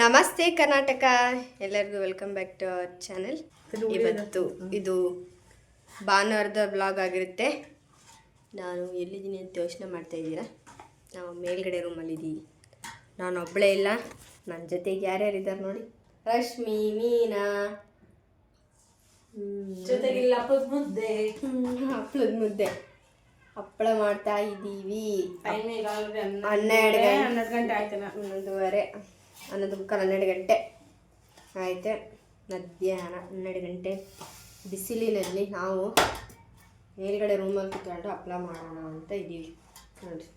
ನಮಸ್ತೆ ಕರ್ನಾಟಕ. ಎಲ್ಲರಿಗೂ welcome back to our channel. ಇವತ್ತು ಇದು ಭಾನುವಾರದ ಬ್ಲಾಗ್ ಆಗಿರುತ್ತೆ. ನಾನು ಎಲ್ಲಿದ್ದೀನಿ ಅಂತ ಯೋಚನೆ ಮಾಡ್ತಾ ಇದ್ದೀರಾ? ನಾವು ಮೇಲ್ಗಡೆ ರೂಮಲ್ಲಿದ್ದೀವಿ ನಾನು ಒಬ್ಬಳೇ ಇಲ್ಲ. ನನ್ನ ಜೊತೆಗೆ ಯಾರ್ಯಾರು ಇದ್ದಾರೆ ನೋಡಿ. ರಶ್ಮಿ ಮೀನಾ. ಜೊತೆಗೆ ಅಪ್ಪದ ಹಬ್ಬದ ಮುದ್ದೆ. ಹಪ್ಪಳದ ಮುದ್ದೆ. ಹಪ್ಪಳ ಮಾಡ್ತಾ ಇದ್ದೀವಿ ಹನ್ನೆರಡು ಗಂಟೆ ಹನ್ನೆರಡು ಗಂಟೆ ಆಯ್ತು ಹನ್ನೊಂದುವರೆ. ಹನ್ನೊಂದು ಹನ್ನೆರಡು ಗಂಟೆ ಆಯಿತು. ಮಧ್ಯಾಹ್ನ ಹನ್ನೆರಡು ಗಂಟೆ. ಬಿಸಿಲಿನಲ್ಲಿ ನಾವು ಮೇಲ್ಗಡೆ ರೂಮಲ್ಲಿ ಕುತ್ಕೊಂಡು ಹಪ್ಪಳ ಮಾಡೋಣ ಅಂತ ಇದ್ದೀವಿ ನೋಡಿರಿ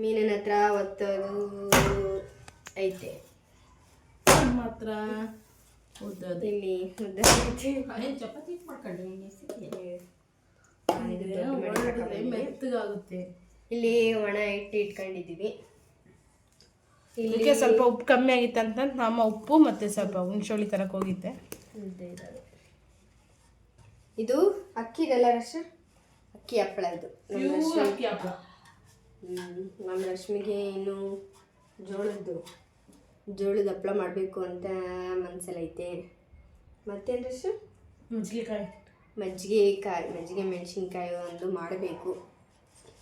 ಮೀನಿನ ಹತ್ರ ಒತ್ತದು ಐತೆ. ಮಾತ್ರ ಉದ್ದದ ಇಲ್ಲಿ ಚಪಾತಿ ಮಾಡ್ಕೊಂಡು ಇಲ್ಲಿ ಒಣ ಇಟ್ಟು ಇಟ್ಕೊಂಡಿದ್ದೀವಿ. ಇದಕ್ಕೆ ಸ್ವಲ್ಪ ಉಪ್ಪು ಕಮ್ಮಿ ಆಗಿತ್ತು ಅಂತ ನಮ್ಮ ಉಪ್ಪು ಮತ್ತೆ ಸ್ವಲ್ಪ ಹುಣ್ಸೋಳಿ ತರಕ್ಕೆ ಹೋಗಿದ್ದೆ. ಇದು ಅಕ್ಕಿದೆಲ್ಲ ರಶ ಅಕ್ಕಿ ಹಪ್ಪಳ ಇದು. ನಮ್ಮ ರಶ್ಮಿ. ರಶ್ಮಿಗೆ ಇನ್ನು ಜೋಳದ್ದು. ಜೋಳದ ಹಪ್ಪಳ ಮಾಡಬೇಕು ಅಂತ ಮನಸ್ಸಲ್ಲೈತೆ ಮತ್ತೇನು ರಶ ಮಜ್ಜಿಗೆಕಾಯಿ. ಮಜ್ಜಿಗೆ ಕಾಯಿ ಮಜ್ಜಿಗೆ ಮೆಣಸಿನ್ಕಾಯಿ ಒಂದು ಮಾಡಬೇಕು.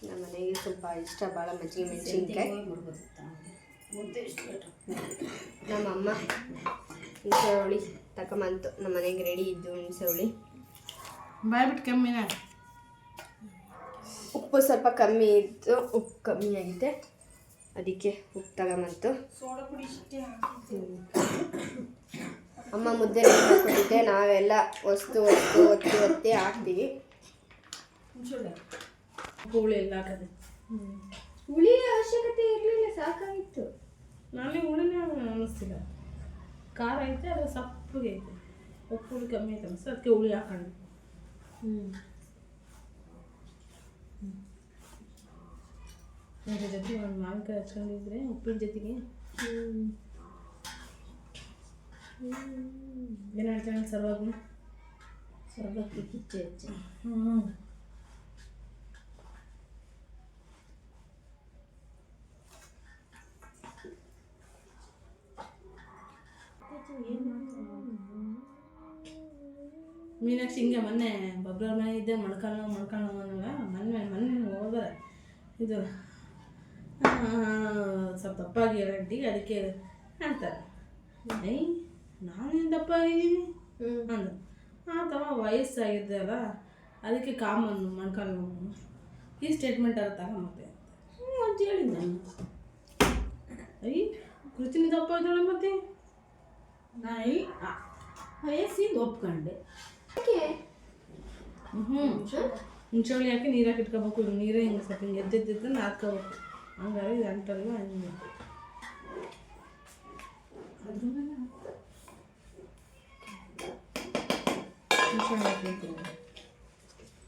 ನಮ್ಮ ಮನೆಗೆ ಸ್ವಲ್ಪ ಇಷ್ಟ ಭಾಳ ಮಜ್ಜಿಗೆ ಮೆಣಸಿನ್ಕಾಯಿ. ನಮ್ಮ ಅಮ್ಮ ಹುಣಸೆ ಹುಳಿ ತಗೊಂಬಂತು ನಮ್ಮ ಮನೆಗೆ ರೆಡಿ ಇದ್ದು ಹುಣಸೆ ಹುಳಿ ಬಾಯ್ಬಿಟ್ಟು ಕಮ್ಮಿ ಕಮ್ಮಿನ ಉಪ್ಪು ಸ್ವಲ್ಪ ಕಮ್ಮಿ ಇತ್ತು. ಉಪ್ಪು ಕಮ್ಮಿ ಆಗಿದೆ. ಅದಕ್ಕೆ ಉಪ್ಪು ತಗೊಂಬಂತು. ಅಮ್ಮ ಮುದ್ದೆ ಕೊಟ್ಟಿದ್ದೆ ನಾವೆಲ್ಲ ವಸ್ತು ಒತ್ತು ಒತ್ತಿ ಒತ್ತಿ ಹಾಕ್ತೀವಿ. ಹುಳಿ ಎಲ್ಲ ಹಾಕದೆ. ಹುಳಿ ಅವಶ್ಯಕತೆ ಇರಲಿಲ್ಲ ಸಾಕಾಗಿತ್ತು. ನನಗೆ ಹುಳಿನೇ ಅನ್ನಿಸ್ತಿಲ್ಲ ಖಾರ ಐತೆ ಅದು ಸಪ್ಪಗೆ ಐತೆ. ಉಪ್ಪು ಹುಳಿ ಕಮ್ಮಿ ಐತೆ ಅನಿಸ್ತು ಅದಕ್ಕೆ ಹುಳಿ ಹಾಕೊಂಡು. ಹ್ಞೂ ಅದ್ರ ಜೊತೆ ಒಂದು ಮಾವಿನಕಾಯಿ ಹಚ್ಕೊಂಡಿದ್ರೆ ಉಪ್ಪಿನ ಜೊತೆಗೆ. ಏನು ಹೇಳ್ತಾನೆ ಸರ್ವಾಗ? ಸರ್ವಕ್ಕೆ ಕಿಚ್ಚೆ ಹೆಚ್ಚು. ಹ್ಞೂ ಮೀನಾಕ್ಷಿ ಹಿಂಗೆ ಮೊನ್ನೆ ಬಬ್ರ ಮನೆ ಇದ್ದೆ ಮಣ್ಕಾಳು ನೋವು ಅನ್ನೋಲ್ಲ ಮೊನ್ನೆ ಮೊನ್ನೆ ಹೋದ್ರೆ ಇದು ಸ್ವಲ್ಪ ದಪ್ಪಾಗಿ ಗಂಟಿಗೆ ಅದಕ್ಕೆ ಅಂತಾರೆ. ಐ ನಾನೇನು ದಪ್ಪ ಆಗಿದ್ದೀನಿ ಅಂದ ಆತವ ವಯಸ್ಸಾಗಿದೆ ಅಲ್ಲ ಅದಕ್ಕೆ ಕಾಮನ್ ಮಣ್ಕಾಲು ಈ ಸ್ಟೇಟ್ಮೆಂಟ್ ಅಲ್ಲ ತಗೊಂಬತ್ತೆ ಹ್ಞೂ ಅಂತ ಹೇಳಿದ್ದೆ ನಾನು. ಐ ಕೃತಿನಿ ದಪ್ಪ ಇದ್ದಾಳೆ ಮತ್ತೆ? ನಾ ಈ ವಯಸ್ಸಿಂದ ಒಪ್ಕೊಂಡೆ. ಹ್ಞೂ ಹುಣ್ಸೆಹುಳಿ ಹಾಕಿ ನೀರು ಹಾಕಿ ಇಟ್ಕೋಬೇಕು? ಇವ್ ನೀರೇ ಹಿಂಗೆ ಸ್ವಲ್ಪ ಹಿಂಗೆ ಎದ್ದೆದ್ದಿದ್ದನ್ನು ಹಾಕ್ಕೋಬೇಕು ಹಂಗಾರೆ ಇದು ಅಂಟಲ್ಲ ಹಂಗೆ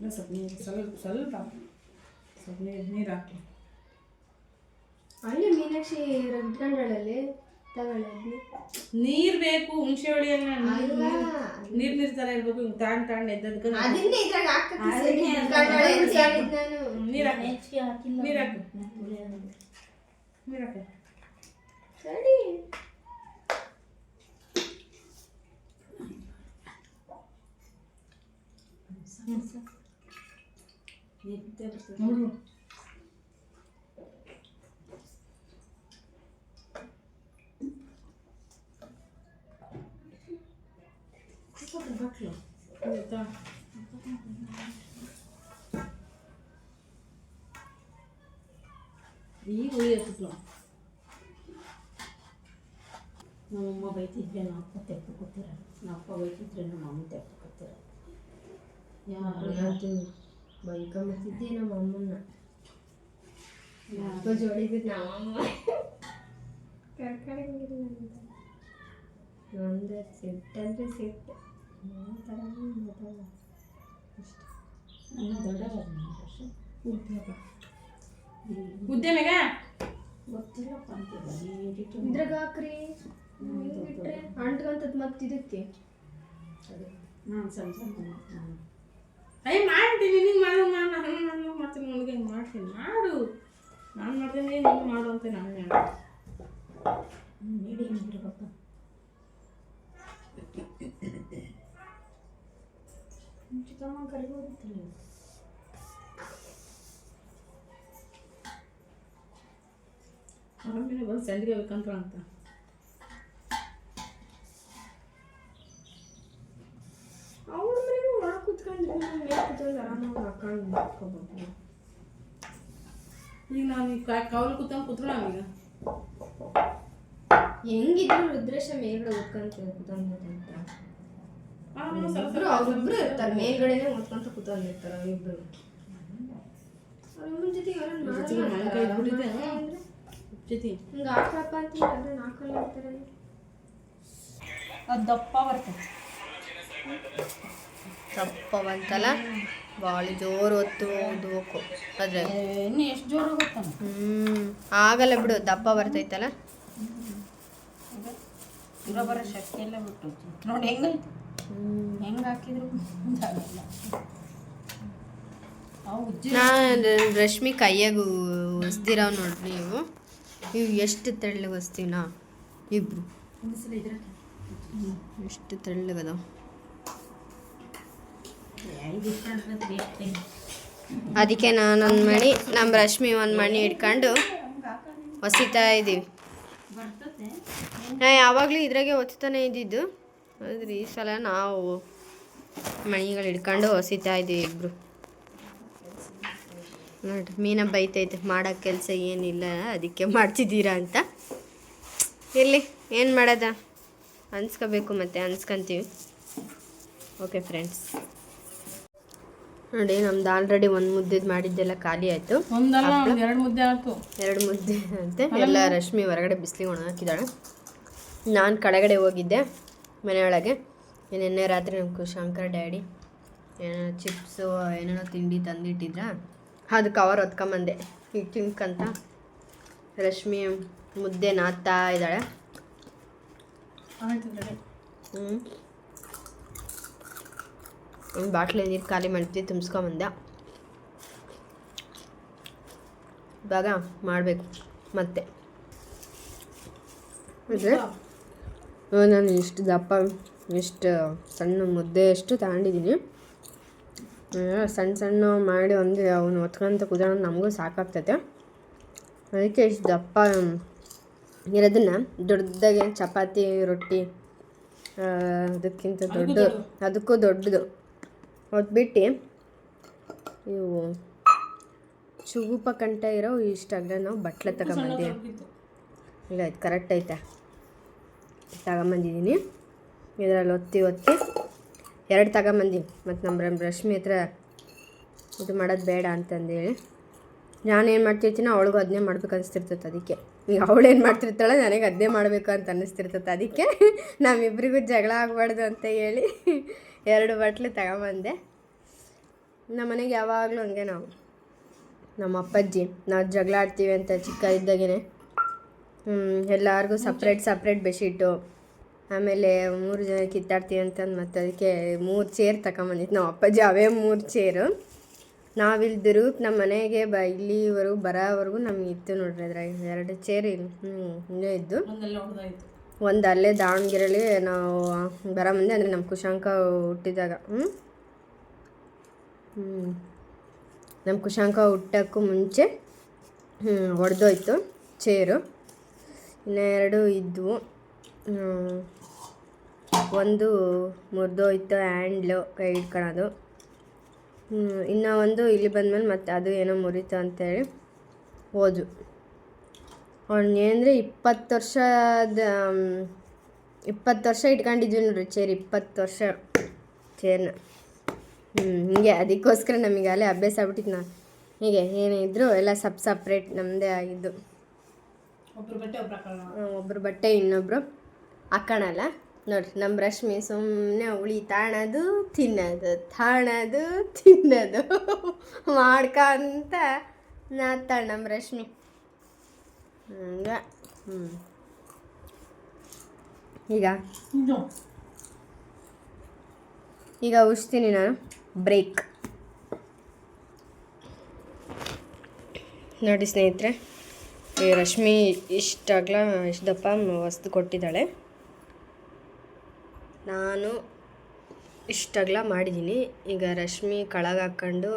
ಸ್ವಲ್ಪ ನೀರು ಸ್ವಲ್ಪ ಸ್ವಲ್ಪ ಸ್ವಲ್ಪ ನೀರು ನೀರು ಹಾಕಿ. ಅಲ್ಲಿ ಮೀನಾಕ್ಷಿ ರಗ್ಗಂಡಳಲ್ಲಿ ತಗೊಳ್ಳಿ ನೀರು ಬೇಕು ಹುಣಸೆ ಹುಳಿಯನ್ನ ನೀರ್ ನೀರು ತರ ಇರ್ಬೇಕು ಹಿಂಗ್ ತಾಂಡ್ ತಾಂಡ್ ಎದ್ದದ್ಕ ಅದನ್ನೇ ಇದ್ರಾಗ ನೀರು ಹಾಕಿ. ನೀರು ಹಾಕಿ. ನೀರು ಹಾಕಿ. ಸರಿ. ನೋಡು. ಆಯ್ತಾ ಈಗ ಹುಳಿ ಹತ್ತಿದ್ಲು ನಮ್ಮಮ್ಮ ಬೈತಿದ್ರೆ ನಮ್ಮ ಅಪ್ಪ ತೆಪ್ಪು ಕೊತ್ತಿರ ನಮ್ಮ ಅಪ್ಪ ಬೈತಿದ್ರೆ ನಮ್ಮ ಅಮ್ಮ ತೆಪ್ಪು ಕೊತ್ತಿರ ಯಾರು ಅದು ಬೈಕೊಂಬತ್ತಿದ್ದೆ ನಮ್ಮ ಅಮ್ಮನ್ನ ಅಪ್ಪ ಜೋಡಿಬಿಟ್ಟು ನಮ್ಮ ಅಮ್ಮ ಕರ್ಕೊಂಡಂಗಿಲ್ಲ ಅಂತ ಒಂದು ಸಿಟ್ಟಂದ್ರೆ ಸಿಟ್ಟು ಯಾವ ಥರ ಮಾತಾಡ ನನ್ನ ದೊಡ್ಡವರು ಮುದ್ದೆ ಮೇಗ ಗೊತ್ತಿಲ್ಲಪ್ಪ ಅಂತಿಲ್ಲ ಇದ್ರಾಗ ಹಾಕ್ರಿ ಬಿಟ್ರೆ ಅಂಟ್ಕೊಂತದ್ ಮತ್ತೆ ಇದಕ್ಕೆ. ನಾನು ಸಣ್ಣ ಸಣ್ಣ ಅಯ್ಯ ಮಾಡ್ತೀನಿ. ನೀನು ಮಾಡು ನಾನು ನಾನು ಮಾಡ್ತೀನಿ. ನನಗೆ ಮಾಡ್ತೀನಿ? ಮಾಡು. ನಾನು ಮಾಡ್ತೀನಿ ನೀನು ಮಾಡು ಅಂತ ನಾನು ಹೇಳ ಮೀಡಿಯಮ್ ಚಿಕ್ಕಮ್ಮ ಕರಿಬೋದಿತ್ತಲ್ಲ ಆಮೇಲೆ ಬಂದು ಸಂಡಿಗೆ ಬೇಕಂತ ಅಂತ. ಅವ್ರ ಮನೆಗೂ ಒಳಗೆ ಕುತ್ಕೊಂಡು ಮೇಲೆ ಕೂತ್ಕೊಂಡು ಆರಾಮಾಗಿ ಹಾಕೊಂಡು ಮಾಡ್ಕೊಬೋದು ಈಗ ನಾನು ಈ ಕವಲು ಕೂತ್ಕೊಂಡು ಕೂತ್ಕೊಳ್ಳ ಈಗ ಹೆಂಗಿದ್ರು ರುದ್ರೇಶ ಮೇಲ್ಗಡೆ ಸ್ವಲ್ಪ ಇಬ್ರು ಅವ್ರಿಬ್ರು ಇರ್ತಾರೆ ಮೇಲ್ಗಡೆನೆ ಕೂತ್ಕೊಂಡಿರ್ತಾರೆ ಅವ್ರಿಬ್ರು ಜೊತೆ ಜೊತೆ ಹಿಂಗೆ ಅಂತ ಅದು ದಪ್ಪ ಬರ್ತದೆ. ತಪ್ಪ ಬಂತಲ್ಲ? ಬಾಳಿ ಜೋರು ಹೊತ್ತು ಓದ್ಬೇಕು. ಅದ್ರೆ ಇನ್ನು ಎಷ್ಟು ಜೋರು ಗೊತ್ತಾನ ಹ್ಞೂ ಆಗಲ್ಲ ಬಿಡು ದಪ್ಪ ಬರ್ತೈತಲ್ಲ? ಇರೋ ಬರೋ ಶಕ್ತಿ ಎಲ್ಲ ಬಿಟ್ಟು ನೋಡಿ ಹೆಂಗೈತೆ? ಹೆಂಗೆ ಹಾಕಿದ್ರು? ಆಗಲ್ಲ ಅವು ಉಜ್ಜಿ ನಾನು ರಶ್ಮಿ ಕೈಯಾಗ ಹೊಸ್ದಿರಾವ್ ನೋಡ್ರಿ ನೀವು ನೀವು ಎಷ್ಟು ತೆಳ್ಳಗೆ ಹೊಸ್ತೀವಿ ನಾ? ಇಬ್ರು. ಎಷ್ಟು ತೆಳ್ಳಗದಾವ ವೇಸ್ಟ್ ಅದಕ್ಕೆ ನಾನು ಒಂದು ಮಣಿ ನಮ್ಮ ರಶ್ಮಿ ಒಂದು ಮಣಿ ಇಟ್ಕೊಂಡು ಹೊಸಿತಾ ಇದ್ದೀವಿ ನಾ ಯಾವಾಗಲೂ ಇದ್ರಾಗೆ ಒತ್ತಾನೆ ಇದ್ದಿದ್ದು. ಆದ್ರೆ ಈ ಸಲ ನಾವು ಮಣಿಗಳು ಹಿಡ್ಕೊಂಡು ಹೊಸಿತಾ ಇದ್ದೀವಿ ಇಬ್ರು. ನೋಡ್ರಿ ಮೀನ ಬೈತೈತೆ ಮಾಡೋ ಕೆಲಸ ಏನಿಲ್ಲ ಅದಕ್ಕೆ ಮಾಡ್ತಿದ್ದೀರಾ ಅಂತ. ಇರಲಿ ಏನು ಮಾಡೋದ? ಅನ್ಸ್ಕೋಬೇಕು ಮತ್ತೆ ಅನ್ಸ್ಕೊಂತೀವಿ. ಓಕೆ ಫ್ರೆಂಡ್ಸ್ ನೋಡಿ ನಮ್ದು ಆಲ್ರೆಡಿ ಒಂದು ಮುದ್ದೆದು ಮಾಡಿದ್ದೆಲ್ಲ ಖಾಲಿ ಆಯಿತು. ಎರಡು ಮುದ್ದೆ ಆಯ್ತು ಎರಡು ಮುದ್ದೆ ಅಂತೆ. ಎಲ್ಲ ರಶ್ಮಿ ಹೊರಗಡೆ ಬಿಸಿಲಿಗೆ ಒಣ ಹಾಕಿದ್ದಾಳೆ ನಾನು ಕಡೆಗಡೆ ಹೋಗಿದ್ದೆ. ಮನೆಯೊಳಗೆ. ನಿನ್ನೆ ರಾತ್ರಿ ನಮ್ಮ ಶಂಕರ್ ಡ್ಯಾಡಿ ಏನೋ ಚಿಪ್ಸು ಏನೇನೋ ತಿಂಡಿ ತಂದಿಟ್ಟಿದ್ರ? ಅದು ಕವರ್ ಹೊತ್ಕೊಂಬಂದೆ. ಈಗ ತಿನ್ಕಂತ ರಶ್ಮಿ ಮುದ್ದೆ ನಾದ್ತಾ ಇದ್ದಾಳೆ. ಹ್ಞೂ ಬಾಟ್ಲಿ ನೀರು ಖಾಲಿ ಮಾಡ್ತೀವಿ ತುಂಬಿಸ್ಕೊಂಬಂದೆ. ಇವಾಗ ಮಾಡಬೇಕು ಮತ್ತೆ. ನಾನು ಇಷ್ಟು ದಪ್ಪ ಇಷ್ಟು ಸಣ್ಣ ಮುದ್ದೆ ಎಷ್ಟು ತಗೊಂಡಿದ್ದೀನಿ. ಸಣ್ಣ ಸಣ್ಣ ಮಾಡಿ ಒಂದು ಅವನು ಹೊತ್ಕೊಂತ ಕುದಿಯೋಣ ನಮಗೂ ಸಾಕಾಗ್ತೈತೆ ಅದಕ್ಕೆ ಇಷ್ಟು ದಪ್ಪ ಇರೋದನ್ನ ದೊಡ್ಡದಾಗೆ ಚಪಾತಿ ರೊಟ್ಟಿ ಅದಕ್ಕಿಂತ ದೊಡ್ಡ ಅದಕ್ಕೂ ದೊಡ್ಡದು. ಹೊತ್ಬಿಟ್ಟು ಇವು ಚುಗುಪ ಕಂಠ ಇರೋ ಇಷ್ಟಾಗ ನಾವು ಬಟ್ಲೆ ತಗೊಂಬಂದಿ ಇಲ್ಲ ಇದು ಕರೆಕ್ಟ್ ಐತೆ. ತಗೊಂಬಂದಿದ್ದೀನಿ. ಇದರಲ್ಲಿ ಒತ್ತಿ ಒತ್ತಿ ಎರಡು ತಗೊಂಬಂದೀನಿ ಮತ್ತು ನಮ್ಮ ರಶ್ಮಿ ಹತ್ರ ಇದು ಮಾಡೋದು ಬೇಡ ಅಂತಂದೇಳಿ. ನಾನೇನು ಮಾಡ್ತಿರ್ತೀನೋ ಅವಳಿಗೂ ಅದನ್ನೇ ಮಾಡ್ಬೇಕು ಅನಿಸ್ತಿರ್ತೈತೆ ಅದಕ್ಕೆ. ಈಗ ಅವಳೇನು ಮಾಡ್ತಿರ್ತಾಳೆ ನನಗೆ ಅದನ್ನೇ ಮಾಡಬೇಕು ಅಂತ ಅನ್ನಿಸ್ತಿರ್ತೈತೆ ಅದಕ್ಕೆ ನಮ್ಮಿಬ್ಬರಿಗೂ ಜಗಳ ಆಗಬಾರ್ದು ಅಂತ ಹೇಳಿ ಎರಡು ಬಟ್ಲು ತಗೊಂಬಂದೆ. ನಮ್ಮ ಮನೆಗೆ ಯಾವಾಗಲೂ ಹಂಗೆ ನಾವು. ನಮ್ಮ ಅಪ್ಪಾಜಿ, ನಾವು ಜಗಳ ಆಡ್ತೀವಿ ಅಂತ ಚಿಕ್ಕ ಇದ್ದಾಗೇ ಎಲ್ಲರಿಗೂ ಸಪ್ರೇಟ್ ಸಪ್ರೇಟ್ ಬೆಡ್ಶೀಟು ಆಮೇಲೆ ಮೂರು ಜನ ಕಿತ್ತಾಡ್ತೀವಿ ಅಂತಂದು ಮತ್ತು ಅದಕ್ಕೆ ಮೂರು ಚೇರ್ ತಗೊಂಬಂದಿತ್ತು ನಮ್ಮ ಅಪ್ಪಾಜಿ ಅವೇ ಮೂರು ಚೇರು ನಾವಿಲ್ದಿರು ನಮ್ಮ ಮನೆಗೆ ಬ, ಇಲ್ಲಿವರೆಗೂ, ಬರೋವರೆಗೂ ನಮ್ಗೆ ಇತ್ತು ನೋಡ್ರಿ ಅದ್ರಾಗ ಎರಡು ಚೇರ್ ಹಿಂಗೆ ಇದ್ದು. ಒಂದು ಅಲ್ಲೇ ದಾವಣಗೆರೆಯಲ್ಲಿ ನಾವು ಬರೋ ಮುಂದೆ ಅಂದರೆ ನಮ್ಮ ಕುಶಾಂಕ ಹುಟ್ಟಿದಾಗ ಹ್ಞೂ ಹ್ಞೂ ನಮ್ಮ ಕುಶಾಂಕ ಹುಟ್ಟೋಕ್ಕೂ ಮುಂಚೆ ಒಡೆದೋಯ್ತು ಚೇರು ಇನ್ನು ಎರಡು ಇದ್ವು. ಒಂದು ಮುರಿದೋಯ್ತು ಹ್ಯಾಂಡ್ಲು ಕೈ ಇಟ್ಕೊಳೋದು ಇನ್ನು ಒಂದು ಇಲ್ಲಿ ಬಂದ್ಮೇಲೆ ಮತ್ತೆ ಅದು ಏನೋ ಮುರಿತು ಅಂತೇಳಿ ಹೋದ್ವು. ಅವ್ನು ಏನಂದರೆ ಇಪ್ಪತ್ತು ವರ್ಷದ ಇಪ್ಪತ್ತು ವರ್ಷ ಇಟ್ಕೊಂಡಿದ್ವಿ ನೋಡ್ರಿ ಚೇರ್, ಇಪ್ಪತ್ತು ವರ್ಷ ಚೇರ್ನ. ಹ್ಞೂ ಹೀಗೆ ಅದಕ್ಕೋಸ್ಕರ ನಮಗೆ ಅಲ್ಲೇ ಅಭ್ಯಾಸ ಆಗ್ಬಿಟ್ಟಿತ್ತು ನಾನು. ಹೀಗೆ ಏನೇ ಇದ್ದರೂ ಎಲ್ಲ ಸಪ್ ಸಪ್ರೇಟ್ ನಮ್ಮದೇ ಆಗಿದ್ದು. ಒಬ್ರು ಬಟ್ಟೆ ಇನ್ನೊಬ್ರು ಹಾಕೋಣಲ್ಲ ನೋಡ್ರಿ ನಮ್ಮ ರಶ್ಮಿ ಸುಮ್ಮನೆ ಉಳಿ ತಾಣದು ತಿನ್ನೋದು ತಾಣದು ತಿನ್ನೋದು. ಮಾಡ್ಕಂತ ನಾತಾಳೆ ನಮ್ಮ ರಶ್ಮಿ. ಹಂಗ ಹ್ಞೂ ಈಗ? ಈಗ ಉಳಿಸ್ತೀನಿ ನಾನು. ಬ್ರೇಕ್. ನೋಡಿ ಸ್ನೇಹಿತರೆ ಈ ರಶ್ಮಿ ಇಷ್ಟಾಗ್ಲ ಇಷ್ಟು ದಪ್ಪ ವಸ್ತು ಕೊಟ್ಟಿದ್ದಾಳೆ. ನಾನು ಇಷ್ಟಾಗ್ಲ ಮಾಡಿದ್ದೀನಿ. ಈಗ ರಶ್ಮಿ ಕೆಳಗೆ ಹಾಕ್ಕೊಂಡು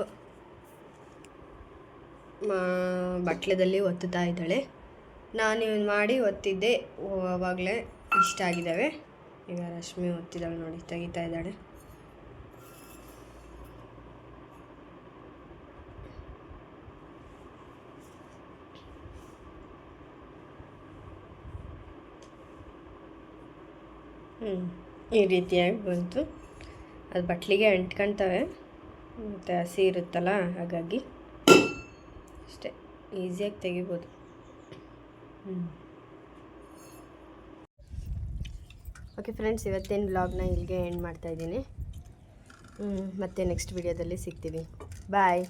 ಬಟ್ಲದಲ್ಲಿ ಒತ್ತುತ್ತಾ ಇದ್ದಾಳೆ. ನಾನು ಮಾಡಿ ಒತ್ತಿದ್ದೆ. ಅವಾಗಲೇ ಇಷ್ಟ ಆಗಿದ್ದಾವೆ ಈಗ ರಶ್ಮಿ ಒತ್ತಿದ್ದಾಳೆ ನೋಡಿ, ತೆಗಿತಾ ಇದ್ದಾಳೆ. ಈ ರೀತಿಯಾಗಿ ಬಂತು. ಅದು ಬಟ್ಲಿಗೆ ಅಂಟ್ಕೊಳ್ತವೆ ಮತ್ತು ಹಸಿ ಇರುತ್ತಲ್ಲ, ಹಾಗಾಗಿ ಅಷ್ಟೇ. ಈಸಿಯಾಗಿ ತೆಗಿಬೋದು. ಹ್ಞೂ ಓಕೆ ಫ್ರೆಂಡ್ಸ್ ಇವತ್ತೇನು ಬ್ಲಾಗ್ನ ಇಲ್ಲಿಗೆ ಎಂಡ್ ಮಾಡ್ತಾಯಿದ್ದೀನಿ ಮತ್ತೆ ನೆಕ್ಸ್ಟ್ ವಿಡಿಯೋದಲ್ಲಿ ಸಿಗ್ತೀವಿ. ಬಾಯ್